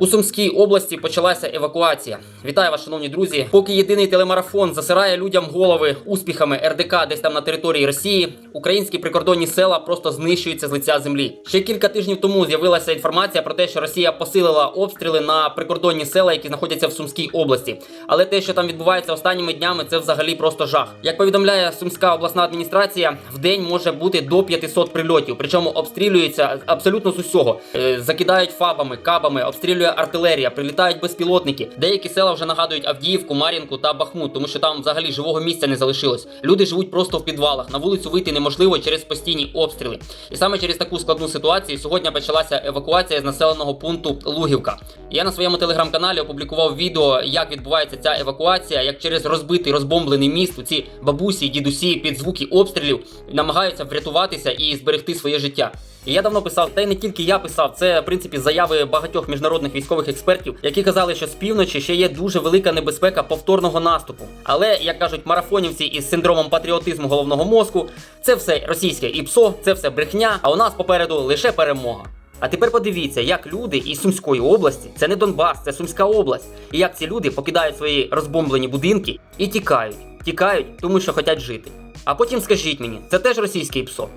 У Сумській області почалася евакуація. Вітаю вас, шановні друзі. Поки єдиний телемарафон засирає людям голови успіхами РДК десь там на території Росії, українські прикордонні села просто знищуються з лиця землі. Ще кілька тижнів тому з'явилася інформація про те, що Росія посилила обстріли на прикордонні села, які знаходяться в Сумській області. Але те, що там відбувається останніми днями, це взагалі просто жах. Як повідомляє Сумська обласна адміністрація, в день може бути до 500 прильотів, причому обстрілюються абсолютно з усього. Е, Закидають фабами, кабами, обстрілює артилерія, прилітають безпілотники. Деякі села вже нагадують Авдіївку, Мар'їнку та Бахмут, тому що там взагалі живого місця не залишилось. Люди живуть просто в підвалах. На вулицю вийти неможливо через постійні обстріли. І саме через таку складну ситуацію сьогодні почалася евакуація з населеного пункту Лугівка. Я на своєму телеграм-каналі опублікував відео, як відбувається ця евакуація, як через розбитий розбомблений міст ці бабусі дідусі під звуки обстрілів намагаються врятуватися і зберегти своє життя. І я давно писав, та й не тільки я писав, це в принципі заяви багатьох міжнародних військових експертів, які казали, що з півночі ще є дуже велика небезпека повторного наступу. Але як кажуть марафонівці із синдромом патріотизму головного мозку, це все російське ІПСО, це все брехня. А у нас попереду лише перемога. А тепер подивіться, як люди із Сумської області, це не Донбас, це Сумська область, і як ці люди покидають свої розбомблені будинки і тікають. Тікають, тому що хочуть жити. А потім скажіть мені, це теж російське ПСО?